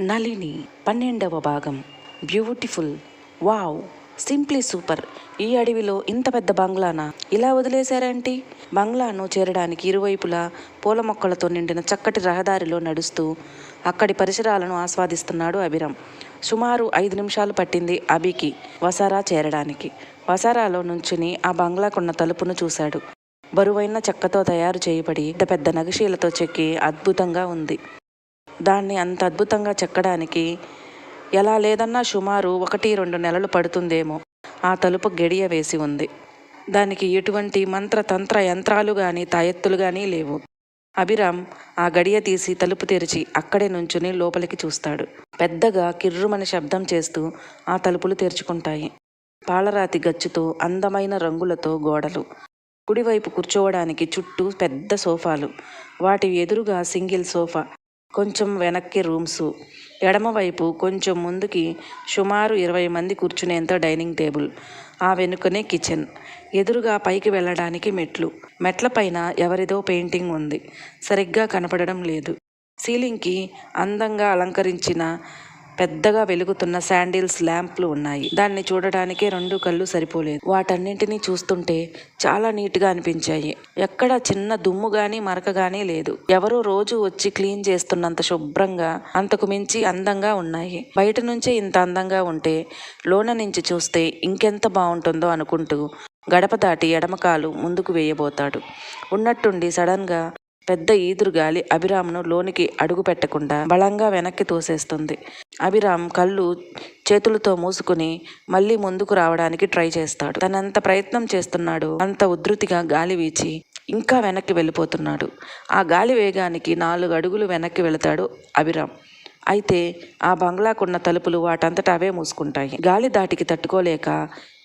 నళిని పన్నెండవ భాగం. Beautiful wow simply super ఈ అడవిలో ఇంత పెద్ద బంగ్లానా? ఇలా వదిలేశారేంటి? బంగ్లాను చేరడానికి ఇరువైపులా పూల మొక్కలతో నిండిన చక్కటి రహదారిలో నడుస్తూ అక్కడి పరిసరాలను ఆస్వాదిస్తున్నాడు అభిరామ్. సుమారు ఐదు నిమిషాలు పట్టింది అభికి వసారా చేరడానికి. వసారాలో నుంచుని ఆ బంగ్లాకున్న తలుపును చూశాడు. బరువైన చెక్కతో తయారు చేయబడి పెద్ద పెద్ద చెక్కి అద్భుతంగా ఉంది. దాన్ని అంత అద్భుతంగా చెక్కడానికి ఎలా లేదన్నా సుమారు ఒకటి రెండు నెలలు పడుతుందేమో. ఆ తలుపు గడియ వేసి ఉంది. దానికి ఎటువంటి మంత్ర తంత్ర యంత్రాలు కానీ తాయెత్తులు కానీ లేవు. అభిరామ్ ఆ గడియ తీసి తలుపు తెరిచి అక్కడే నుంచుని లోపలికి చూస్తాడు. పెద్దగా కిర్రుమని శబ్దం చేస్తూ ఆ తలుపులు తెరుచుకుంటాయి. పాలరాతి గచ్చుతో అందమైన రంగులతో గోడలు. కుడివైపు కూర్చోవడానికి చుట్టూ పెద్ద సోఫాలు. వాటి ఎదురుగా సింగిల్ సోఫా. కొంచెం వెనక్కి రూమ్స్. ఎడమవైపు కొంచెం ముందుకి సుమారు ఇరవై మంది కూర్చునేంత డైనింగ్ టేబుల్. ఆ వెనుకనే కిచెన్. ఎదురుగా పైకి వెళ్ళడానికి మెట్లు. మెట్లపైన ఎవరిదో పెయింటింగ్ ఉంది. సరిగ్గా కనపడడం లేదు. సీలింగ్కి అందంగా అలంకరించిన పెద్దగా వెలుగుతున్న శాండిల్స్ ల్యాంప్లు ఉన్నాయి. దాన్ని చూడటానికి రెండు కళ్ళు సరిపోలేదు. వాటన్నింటినీ చూస్తుంటే చాలా నీట్గా అనిపించాయి. ఎక్కడ చిన్న దుమ్ము గాని మరక గానీ లేదు. ఎవరో రోజు వచ్చి క్లీన్ చేస్తున్నంత శుభ్రంగా అంతకు మించి అందంగా ఉన్నాయి. బయట నుంచే ఇంత అందంగా ఉంటే లోన నుంచి చూస్తే ఇంకెంత బాగుంటుందో అనుకుంటూ గడప దాటి ఎడమకాలు ముందుకు వేయబోతాడు. ఉన్నట్టుండి సడన్గా పెద్ద ఈదురుగాలి అభిరామ్ను లోనికి అడుగు పెట్టకుండా బలంగా వెనక్కి తోసేస్తుంది. అభిరామ్ కళ్ళు చేతులతో మూసుకుని మళ్ళీ ముందుకు రావడానికి ట్రై చేస్తాడు. తనంత ప్రయత్నం చేస్తున్నాడు. అంత ఉధృతిగా గాలి వీచి ఇంకా వెనక్కి వెళ్ళిపోతున్నాడు. ఆ గాలి వేగానికి నాలుగు అడుగులు వెనక్కి వెళతాడు అభిరామ్. అయితే ఆ బంగ్లాకున్న తలుపులు వాటంతట అవే మూసుకుంటాయి. గాలి దాటికి తట్టుకోలేక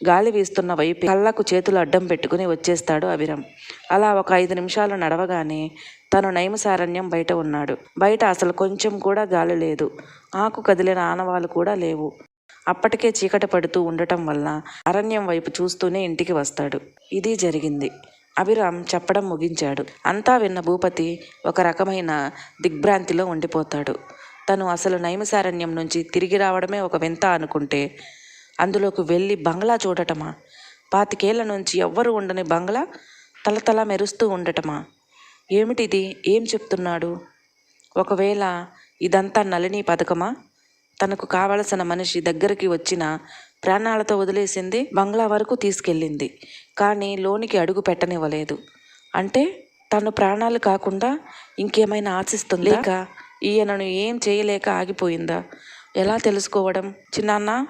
గాలి వీస్తున్న వైపు కళ్ళకు చేతులు అడ్డం పెట్టుకుని వచ్చేస్తాడు అభిరం అలా ఒక ఐదు నిమిషాలు నడవగానే తను నైమసారణ్యం బయట ఉన్నాడు. బయట అసలు కొంచెం కూడా గాలి లేదు. ఆకు కదిలిన ఆనవాలు కూడా లేవు. అప్పటికే చీకటి పడుతూ ఉండటం వల్ల అరణ్యం వైపు చూస్తూనే ఇంటికి వస్తాడు. ఇది జరిగింది. అభిరామ్ చెప్పడం ముగించాడు. అంతా విన్న భూపతి ఒక రకమైన దిగ్భ్రాంతిలో ఉండిపోతాడు. తను అసలు నైమసారణ్యం నుంచి తిరిగి రావడమే ఒక వింత అనుకుంటే అందులోకి వెళ్ళి బంగ్లా చూడటమా? పాతికేళ్ళ నుంచి ఎవ్వరు ఉండని బంగ్లా తలతల మెరుస్తూ ఉండటమా? ఏమిటిది? ఏం చెప్తున్నాడు? ఒకవేళ ఇదంతా నలిని పథకమా? తనకు కావలసిన మనిషి దగ్గరికి వచ్చిన ప్రాణాలతో వదిలేసింది బంగ్లా వరకు తీసుకెళ్ళింది. కానీ లోనికి అడుగు పెట్టనివ్వలేదు. అంటే తను ప్రాణాలు కాకుండా ఇంకేమైనా ఆశిస్తుంది? లేక ఈయనను ఏం చేయలేక ఆగిపోయిందా? ఎలా తెలుసుకోవడం? చిన్నాన్న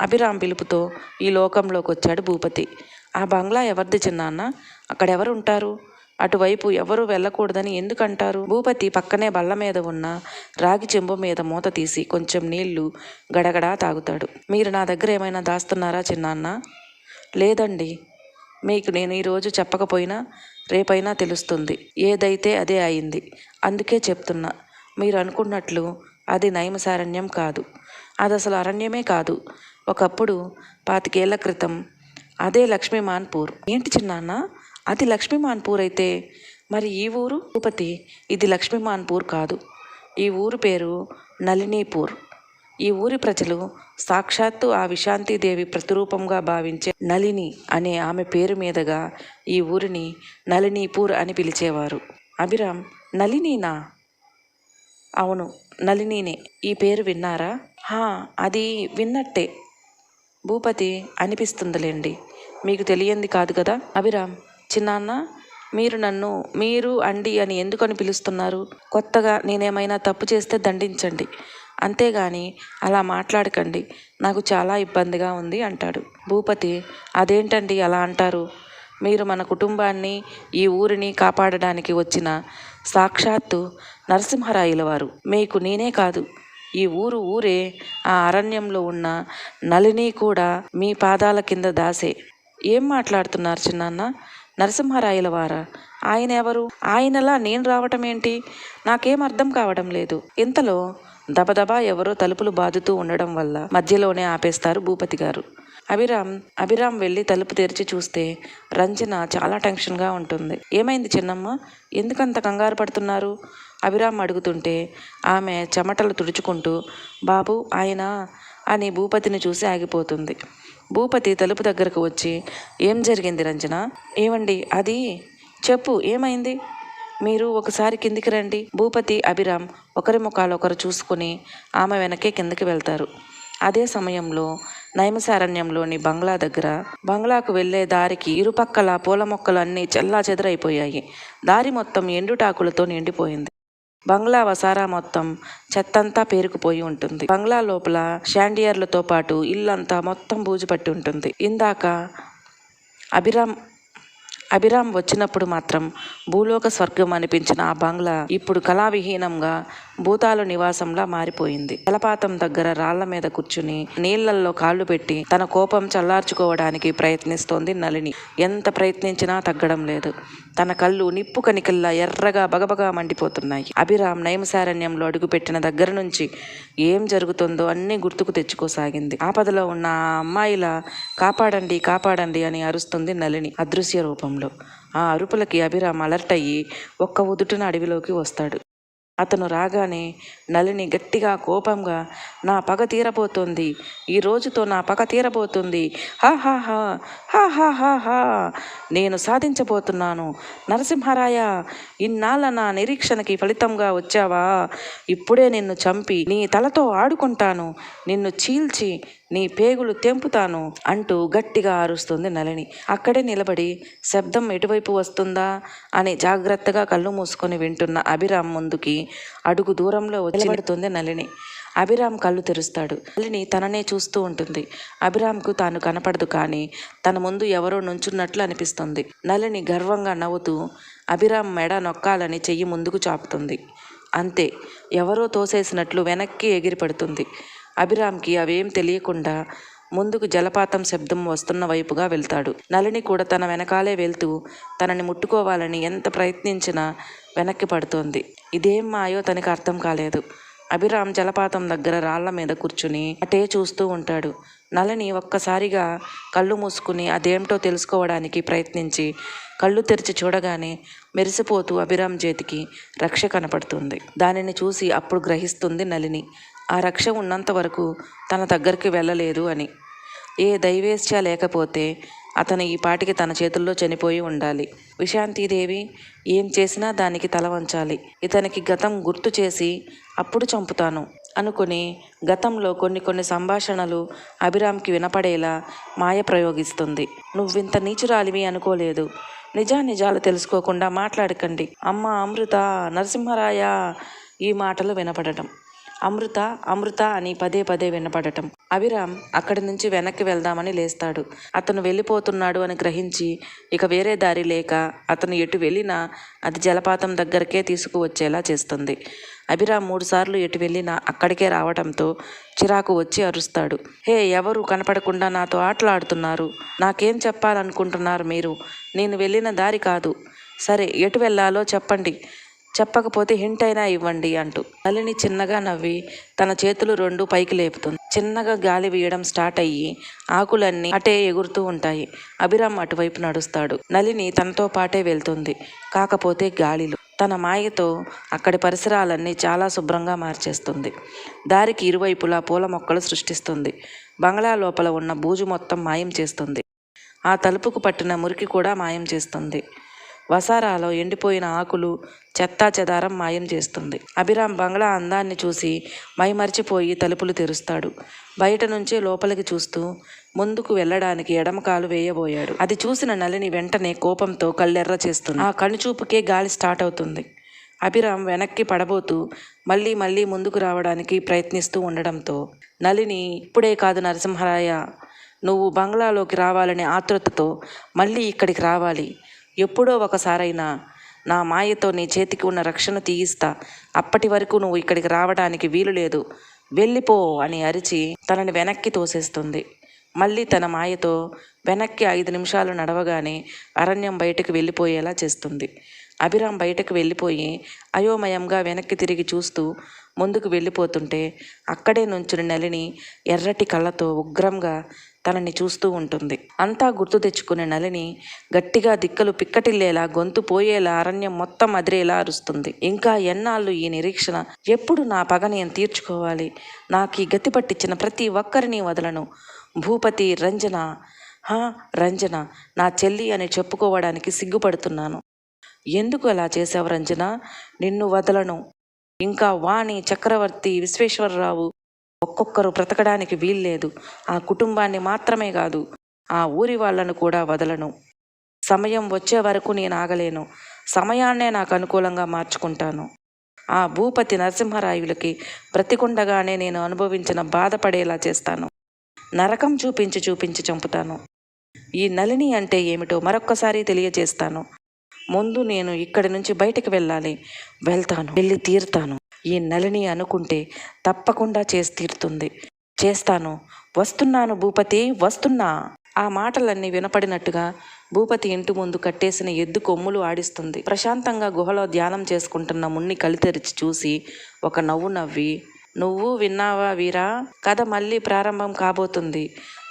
అభిరామ్ పిలుపుతో ఈ లోకంలోకి వచ్చాడు భూపతి. ఆ బంగ్లా ఎవరిది చిన్నాన్న? అక్కడెవరు ఉంటారు అటువైపు ఎవరు వెళ్ళకూడదని ఎందుకంటారు? భూపతి పక్కనే బల్ల మీద ఉన్న రాగి చెంబు మీద మూత తీసి కొంచెం నీళ్ళు గడగడా తాగుతాడు. మీరు నా దగ్గర ఏమైనా దాస్తున్నారా చిన్నాన్న? లేదండి. మీకు నేను ఈరోజు చెప్పకపోయినా రేపైనా తెలుస్తుంది. ఏదైతే అదే అయింది. అందుకే చెప్తున్నా. మీరు అనుకున్నట్లు అది నైమసారణ్యం కాదు. అది అసలు అరణ్యమే కాదు. ఒకప్పుడు పాతికేళ్ళ క్రితం అదే లక్ష్మీమాన్పూర్ ఏంటి చిన్నాన్న? అది లక్ష్మీమాన్పూర్ అయితే మరి ఈ ఊరు? తిరుపతి ఇది లక్ష్మీమాన్పూర్ కాదు. ఈ ఊరు పేరు నళినీపూర్. ఈ ఊరి ప్రజలు సాక్షాత్తు ఆ విశాంతిదేవి ప్రతిరూపంగా భావించే నళిని అనే ఆమె పేరు మీదుగా ఈ ఊరిని నళినీపూర్ అని పిలిచేవారు. అభిరామ్ నళినీనా? అవును నలినీనే ఈ పేరు విన్నారా? హా అది విన్నట్టే. భూపతి అనిపిస్తుందిలేండి. మీకు తెలియంది కాదు కదా? అభిరామ్ చిన్నాన్న మీరు నన్ను మీరు అండి అని ఎందుకని పిలుస్తున్నారు? కొత్తగా నేనేమైనా తప్పు చేస్తే దండించండి. అంతేగాని అలా మాట్లాడకండి. నాకు చాలా ఇబ్బందిగా ఉంది అంటాడు. భూపతి అదేంటండి అలా అంటారు? మీరు మన కుటుంబాన్ని ఈ ఊరిని కాపాడడానికి వచ్చిన సాక్షాత్తు నరసింహరాయుల వారు. మీకు నేనే కాదు. ఈ ఊరు ఊరే ఆ అరణ్యంలో ఉన్న నలిని కూడా మీ పాదాల కింద దాసే. ఏం మాట్లాడుతున్నారు చిన్నాన్న? నరసింహరాయల వారా? ఆయన ఎవరు? ఆయనలా నేను రావటం ఏంటి? నాకేం అర్థం కావడం లేదు. ఇంతలో దబదబా ఎవరో తలుపులు బాదుతూ ఉండడం వల్ల మధ్యలోనే ఆపేస్తారు భూపతి గారు. అభిరామ్ అభిరామ్ వెళ్ళి తలుపు తెరిచి చూస్తే రంజన చాలా టెన్షన్గా ఉంటుంది. ఏమైంది చిన్నమ్మ? ఎందుకంత కంగారు పడుతున్నారు? అభిరామ్ అడుగుతుంటే ఆమె చెమటలు తుడుచుకుంటూ బాబు ఆయన? అని భూపతిని చూసి ఆగిపోతుంది. భూపతి తలుపు దగ్గరకు వచ్చి ఏం జరిగింది రంజన? ఏమండి అది? చెప్పు ఏమైంది? మీరు ఒకసారి కిందికి రండి. భూపతి అభిరామ్ ఒకరి ముఖాలు ఒకరు చూసుకుని ఆమె వెనకే కిందకి వెళ్తారు. అదే సమయంలో నైమసారణ్యంలోని బంగ్లా దగ్గర బంగ్లాకు వెళ్ళే దారికి ఇరుపక్కల పూల మొక్కలు అన్నీ చెల్లా చెదరైపోయాయి. దారి మొత్తం ఎండుటాకులతో నిండిపోయింది. బంగ్లా వసారా మొత్తం చెత్తంతా పేరుకుపోయి ఉంటుంది. బంగ్లా లోపల షాండియర్లతో పాటు ఇల్లంతా మొత్తం బూజు పట్టి ఉంటుంది. ఇందాక అభిరామ్ అభిరామ్ వచ్చినప్పుడు మాత్రం భూలోక స్వర్గం అనిపించిన ఆ బంగ్లా ఇప్పుడు కళావిహీనంగా భూతాలు నివాసంలా మారిపోయింది. జలపాతం దగ్గర రాళ్ళ మీద కూర్చుని నీళ్ళల్లో కాళ్ళు పెట్టి తన కోపం చల్లార్చుకోవడానికి ప్రయత్నిస్తోంది నలిని ఎంత ప్రయత్నించినా తగ్గడం లేదు. తన కళ్ళు నిప్పు కనికల్లా ఎర్రగా బగబగా మండిపోతున్నాయి. అభిరామ్ నైమసారణ్యంలో అడుగుపెట్టిన దగ్గర నుంచి ఏం జరుగుతుందో అన్నీ గుర్తుకు తెచ్చుకోసాగింది. ఆపదలో ఉన్న ఆ అమ్మాయిలా కాపాడండి కాపాడండి అని అరుస్తుంది నలిని అదృశ్య రూపంలో. ఆ అరుపులకి అభిరామ్ అలర్ట్ అయ్యి ఒక్క ఉదుటున అడవిలోకి వస్తాడు. అతను రాగానే నలిని గట్టిగా కోపంగా నా పగ తీరబోతోంది. ఈ రోజుతో నా పగ తీరబోతుంది. హా హా హా హా హా హా హా. నేను సాధించబోతున్నాను. నరసింహరాయ ఇన్నాళ్ళ నా నిరీక్షణకి ఫలితంగా వచ్చావా? ఇప్పుడే నిన్ను చంపి నీ తలతో ఆడుకుంటాను. నిన్ను చీల్చి నీ పేగులు తెంపుతాను అంటూ గట్టిగా ఆరుస్తుంది నలిని అక్కడే నిలబడి శబ్దం ఎటువైపు వస్తుందా? అని జాగ్రత్తగా కళ్ళు మూసుకొని వింటున్న అభిరామ్ ముందుకి అడుగు దూరంలో వచ్చి నలిని అభిరామ్ కళ్ళు తెరుస్తాడు. నలిని తననే చూస్తూ ఉంటుంది. అభిరామ్కు తాను కనపడదు కానీ తన ముందు ఎవరో నుంచున్నట్లు అనిపిస్తుంది. నలిని గర్వంగా నవ్వుతూ అభిరామ్ మెడ నొక్కాలని చెయ్యి ముందుకు చాపుతుంది. అంతే. ఎవరో తోసేసినట్లు వెనక్కి ఎగిరిపడుతుంది. అభిరామ్కి అవేం తెలియకుండా ముందుకు జలపాతం శబ్దం వస్తున్న వైపుగా వెళ్తాడు. నలిని కూడా తన వెనకాలే వెళ్తూ తనని ముట్టుకోవాలని ఎంత ప్రయత్నించినా వెనక్కి పడుతోంది. ఇదేం మాయో తనకి అర్థం కాలేదు. అభిరామ్ జలపాతం దగ్గర రాళ్ళ మీద కూర్చుని అటే చూస్తూ ఉంటాడు. నలని ఒక్కసారిగా కళ్ళు మూసుకుని అదేమిటో తెలుసుకోవడానికి ప్రయత్నించి కళ్ళు తెరిచి చూడగానే మెరిసిపోతూ అభిరామ్ చేతికి రక్ష కనపడుతుంది. దానిని చూసి అప్పుడు గ్రహిస్తుంది నలిని ఆ రక్ష ఉన్నంత వరకు తన దగ్గరికి వెళ్ళలేదు అని. ఏ దైవేశ్య లేకపోతే అతను ఈ పాటికి తన చేతుల్లో చనిపోయి ఉండాలి. విశాంతిదేవి ఏం చేసినా దానికి తల వంచాలి. ఇతనికి గతం గుర్తు చేసి అప్పుడు చంపుతాను అనుకుని గతంలో కొన్ని కొన్ని సంభాషణలు అభిరామ్కి వినపడేలా మాయ ప్రయోగిస్తుంది. నువ్వింత నీచురాలివి అనుకోలేదు. నిజా నిజాలు తెలుసుకోకుండా మాట్లాడకండి. అమ్మ అమృత నరసింహరాయ ఈ మాటలు వినపడటం. అమృత అమృత అని పదే పదే వినపడటం. అభిరామ్ అక్కడి నుంచి వెనక్కి వెళ్దామని లేస్తాడు. అతను వెళ్ళిపోతున్నాడు అని గ్రహించి ఇక వేరే దారి లేక అతను ఎటు వెళ్ళినా అది జలపాతం దగ్గరకే తీసుకువచ్చేలా చేస్తుంది. అభిరామ్ మూడుసార్లు ఎటు వెళ్ళినా అక్కడికే రావడంతో చిరాకు వచ్చి అరుస్తాడు. హే ఎవరు కనపడకుండా నాతో ఆటలాడుతున్నారు? నాకేం చెప్పాలనుకుంటున్నారు మీరు? నేను వెళ్ళిన దారి కాదు. సరే ఎటు వెళ్ళాలో చెప్పండి. చెప్పకపోతే హింట్ అయినా ఇవ్వండి అంటూ నలిని చిన్నగా నవ్వి తన చేతులు రెండు పైకి లేపుతుంది. చిన్నగా గాలి వీయడం స్టార్ట్ అయ్యి ఆకులన్నీ అటే ఎగురుతూ ఉంటాయి. అభిరామ్ అటువైపు నడుస్తాడు. నలిని తనతో పాటే వెళ్తుంది. కాకపోతే గాలిలో తన మాయతో అక్కడి పరిసరాలన్నీ చాలా శుభ్రంగా మార్చేస్తుంది. దారికి ఇరువైపులా పూల మొక్కలు సృష్టిస్తుంది. బంగ్లా లోపల ఉన్న బూజు మొత్తం మాయం చేస్తుంది. ఆ తలుపుకు పట్టిన మురికి కూడా మాయం చేస్తుంది. వసారాలో ఎండిపోయిన ఆకులు చెత్తా చెదారం మాయం చేస్తుంది. అభిరామ్ బంగ్లా అందాన్ని చూసి మైమరిచిపోయి తలుపులు తెరుస్తాడు. బయట నుంచే లోపలికి చూస్తూ ముందుకు వెళ్ళడానికి ఎడమకాలు వేయబోయాడు. అది చూసిన నలిని వెంటనే కోపంతో కళ్ళెర్ర చేస్తుంది. ఆ కనుచూపుకే గాలి స్టార్ట్ అవుతుంది. అభిరామ్ వెనక్కి పడబోతూ మళ్ళీ మళ్ళీ ముందుకు రావడానికి ప్రయత్నిస్తూ ఉండడంతో నలిని ఇప్పుడే కాదు నరసింహరాయ నువ్వు బంగ్లాలోకి రావాలనే ఆతృతతో మళ్ళీ ఇక్కడికి రావాలి. ఎప్పుడో ఒకసారైనా నా మాయతో నీ చేతికి ఉన్న రక్షణ తీయిస్తా. అప్పటి వరకు నువ్వు ఇక్కడికి రావడానికి వీలు లేదు. వెళ్ళిపో అని అరిచి తనని వెనక్కి తోసేస్తుంది. మళ్ళీ తన మాయతో వెనక్కి ఐదు నిమిషాలు నడవగానే అరణ్యం బయటకు వెళ్ళిపోయేలా చేస్తుంది. అభిరామ్ బయటకు వెళ్ళిపోయి అయోమయంగా వెనక్కి తిరిగి చూస్తూ ముందుకు వెళ్ళిపోతుంటే అక్కడే నుంచుని నలిని ఎర్రటి కళ్ళతో ఉగ్రంగా తనని చూస్తూ ఉంటుంది. అంతా గుర్తు తెచ్చుకునే నలిని గట్టిగా దిక్కలు పిక్కటిల్లేలా గొంతు పోయేలా అరణ్యం మొత్తం అదిరేలా అరుస్తుంది. ఇంకా ఎన్నాళ్ళు ఈ నిరీక్షణ? ఎప్పుడు నా పగ నేను తీర్చుకోవాలి? నాకు ఈ గతి పట్టించిన ప్రతి ఒక్కరిని వదలను. భూపతి రంజన హా రంజన నా చెల్లి అని చెప్పుకోవడానికి సిగ్గుపడుతున్నాను. ఎందుకు అలా చేసావు రంజన? నిన్ను వదలను. ఇంకా వాణి చక్రవర్తి విశ్వేశ్వరరావు ఒక్కొక్కరు బ్రతకడానికి వీల్లేదు. ఆ కుటుంబాన్ని మాత్రమే కాదు ఆ ఊరి వాళ్ళను కూడా వదలను. సమయం వచ్చే వరకు నేను ఆగలేను. సమయాన్నే నాకు అనుకూలంగా మార్చుకుంటాను. ఆ భూపతి నరసింహరాయులకి బ్రతికుండగానే నేను అనుభవించిన బాధపడేలా చేస్తాను. నరకం చూపించి చూపించి చంపుతాను. ఈ నలిని అంటే ఏమిటో మరొక్కసారి తెలియజేస్తాను. ముందు నేను ఇక్కడి నుంచి బయటికి వెళ్ళాలి. వెళ్తాను. వెళ్ళి తీరుతాను. ఈ నలిని అనుకుంటే తప్పకుండా చేసి తీరుతుంది. చేస్తాను. వస్తున్నాను భూపతి వస్తున్నా. ఆ మాటలన్నీ వినపడినట్టుగా భూపతి ఇంటి ముందు కట్టేసిన ఎద్దు కొమ్ములు ఆడిస్తుంది. ప్రశాంతంగా గుహలో ధ్యానం చేసుకుంటున్న మున్ని కళ్ళు తెరిచి చూసి ఒక నవ్వు నవ్వి నువ్వు విన్నావా వీరా? కథ మళ్ళీ ప్రారంభం కాబోతుంది.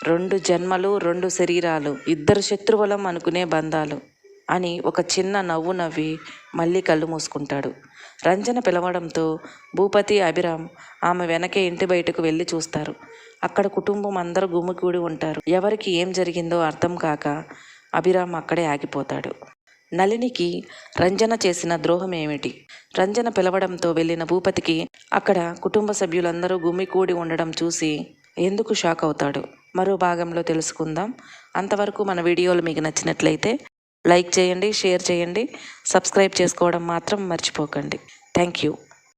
రెండు జన్మలు రెండు శరీరాలు ఇద్దరు శత్రువులం అనుకునే బంధాలు అని ఒక చిన్న నవ్వు నవ్వి మళ్ళీ కళ్ళు మూసుకుంటాడు. రంజన పిలవడంతో భూపతి అభిరామ్ ఆమె వెనకే ఇంటి బయటకు వెళ్ళి చూస్తారు. అక్కడ కుటుంబం అందరూ గుమికూడి ఉంటారు. ఎవరికి ఏం జరిగిందో అర్థం కాక అభిరామ్ అక్కడే ఆగిపోతాడు. నలినికి రంజన చేసిన ద్రోహం ఏమిటి? రంజన పిలవడంతో వెళ్ళిన భూపతికి అక్కడ కుటుంబ సభ్యులందరూ గుమికూడి ఉండడం చూసి ఎందుకు షాక్ అవుతాడు? మరో భాగంలో తెలుసుకుందాం. అంతవరకు మన వీడియోలు మీకు నచ్చినట్లయితే లైక్ చేయండి షేర్ చేయండి. సబ్స్క్రైబ్ చేసుకోవడం మాత్రం మర్చిపోకండి. Thank you.